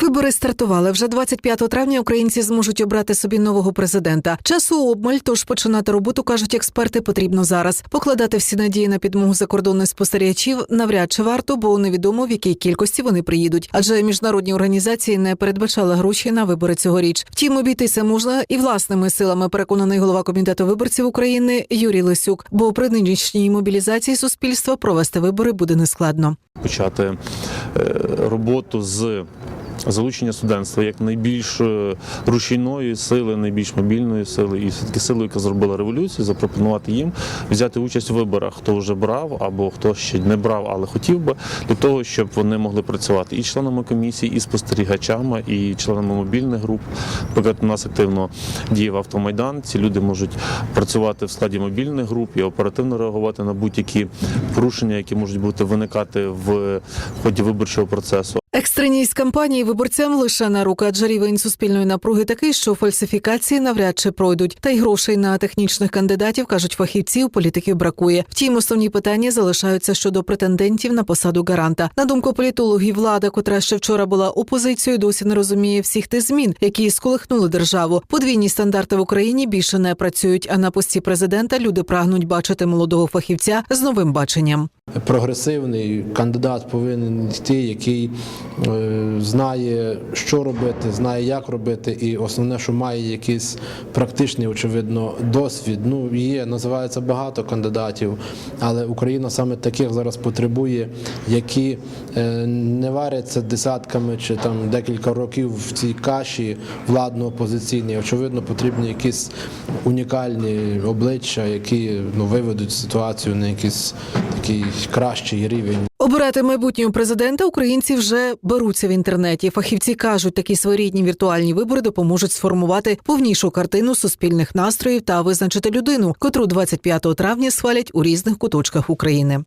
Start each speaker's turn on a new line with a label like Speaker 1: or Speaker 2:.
Speaker 1: Вибори стартували вже 25 травня. Українці зможуть обрати собі нового президента. Часу обмаль, тож починати роботу кажуть експерти. Потрібно зараз. Покладати всі надії на підмогу закордонних спостерігачів навряд чи варто, бо невідомо в якій кількості вони приїдуть. Адже міжнародні організації не передбачали гроші на вибори цьогоріч. Втім, обійтися можна і власними силами. Переконаний голова комітету виборців України Юрій Лисюк. Бо при нинішній мобілізації суспільства провести вибори буде нескладно.
Speaker 2: почати е, роботу з залучення студентства як найбільш е, рушійної сили, найбільш мобільної сили і все таки сили, яка зробила революцію, запропонувати їм взяти участь у виборах, хто вже брав або хто ще не брав, але хотів би, для того, щоб вони могли працювати і членами комісії, і спостерігачами, і членами мобільних груп. Наприклад, у нас активно діяв автомайдан. Ці люди можуть працювати в складі мобільних груп і оперативно реагувати на будь-які порушення, які можуть бути виникати в ході виборчого процесу.
Speaker 1: Екстреність кампанії виборцям лише на руку, адже рівень суспільної напруги такий, що фальсифікації навряд чи пройдуть. Та й грошей на технічних кандидатів кажуть фахівці, у політиків бракує. Втім, основні питання залишаються щодо претендентів на посаду гаранта. На думку політологів, влада, котра ще вчора була опозицією, досі не розуміє всіх тих змін, які сколихнули державу. Подвійні стандарти в Україні більше не працюють. А на пості президента люди прагнуть бачити молодого фахівця з новим баченням.
Speaker 3: Прогресивний кандидат повинен йти, який е, знає, що робити, знає, як робити, і основне, що має якийсь практичний, очевидно, досвід. Ну, є, називається багато кандидатів, але Україна саме таких зараз потребує, які е, не варяться десятками чи там декілька років в цій каші владно-опозиційній. Очевидно, потрібні якісь унікальні обличчя, які ну, виведуть ситуацію на якийсь такий кращий рівень.
Speaker 1: Обирати майбутнього президента українці вже беруться в інтернеті. Фахівці кажуть, такі своєрідні віртуальні вибори допоможуть сформувати повнішу картину суспільних настроїв та визначити людину, котру 25 травня схвалять у різних куточках України.